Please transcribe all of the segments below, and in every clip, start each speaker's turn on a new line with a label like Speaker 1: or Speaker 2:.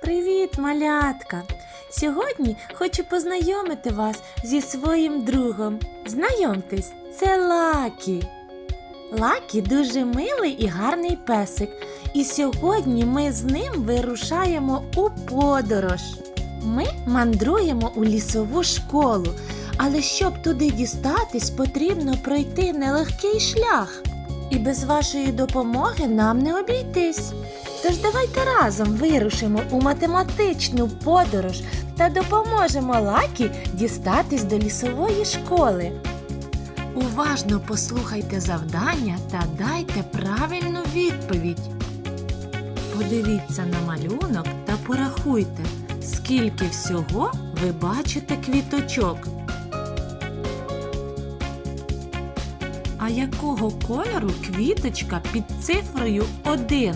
Speaker 1: Привіт, малятка! Сьогодні хочу познайомити вас зі своїм другом. Знайомтесь, це Лакі. Лакі дуже милий і гарний песик. І сьогодні ми з ним вирушаємо у подорож. Ми мандруємо у лісову школу, але щоб туди дістатись, потрібно пройти нелегкий шлях. І без вашої допомоги нам не обійтись. Тож давайте разом вирушимо у математичну подорож та допоможемо Лакі дістатись до лісової школи. Уважно послухайте завдання та дайте правильну відповідь. Подивіться на малюнок та порахуйте, скільки всього ви бачите квіточок. А якого кольору квіточка під цифрою 1?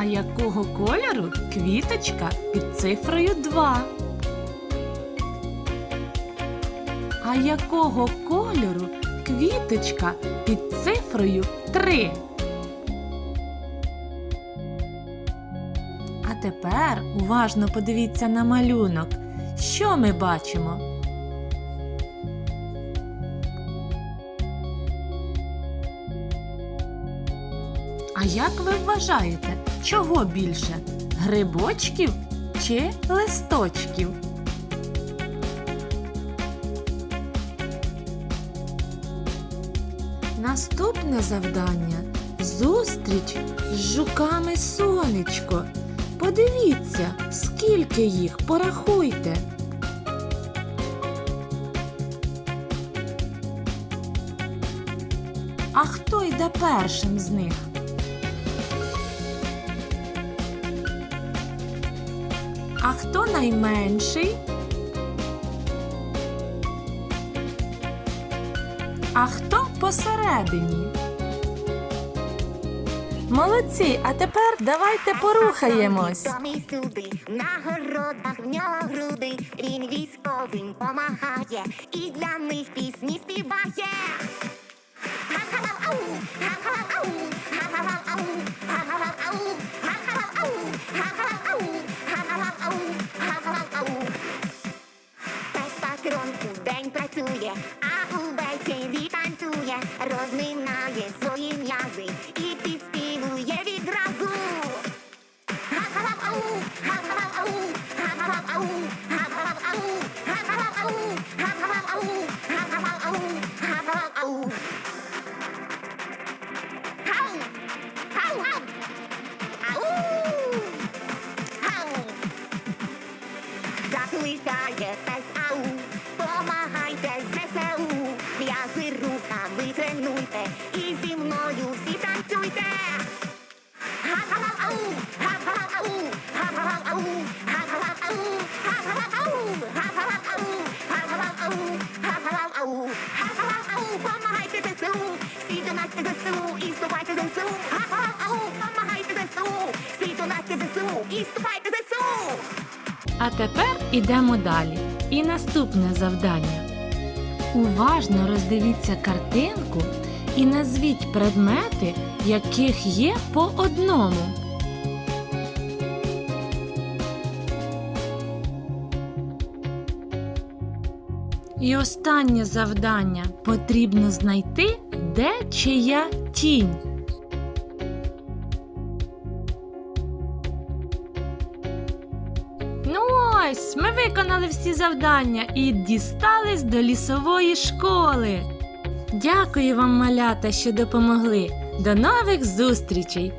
Speaker 1: А якого кольору квіточка під цифрою 2? А якого кольору квіточка під цифрою 3? А тепер уважно подивіться на малюнок. Що ми бачимо? А як ви вважаєте, чого більше? Грибочків чи листочків? Наступне завдання зустріч з жуками сонечко. Подивіться, скільки їх порахуйте. А хто йде першим з них? А хто найменший? А хто посередині? Молодці, а тепер давайте порухаємось.
Speaker 2: Там і сюди, на городах в нього груди, він військовим помагає і для них пісні танцює, а у бесіді танцює, розминає свої м'язи і підспівує відразу. Тренуйте і зі мною всі танцюйте. Помагайте ЗСУ, всі донатьте ЗСУ і вступайте ЗСУ. Помагайте ЗСУ, всі донатьте ЗСУ і вступайте ЗСУ.
Speaker 1: А тепер ідемо далі. І наступне завдання. Уважно роздивіться картинку і назвіть предмети, яких є по одному. І останнє завдання потрібно знайти, де чия тінь. Ось, ми виконали всі завдання і дістались до лісової школи. Дякую вам, малята, що допомогли. До нових зустрічей!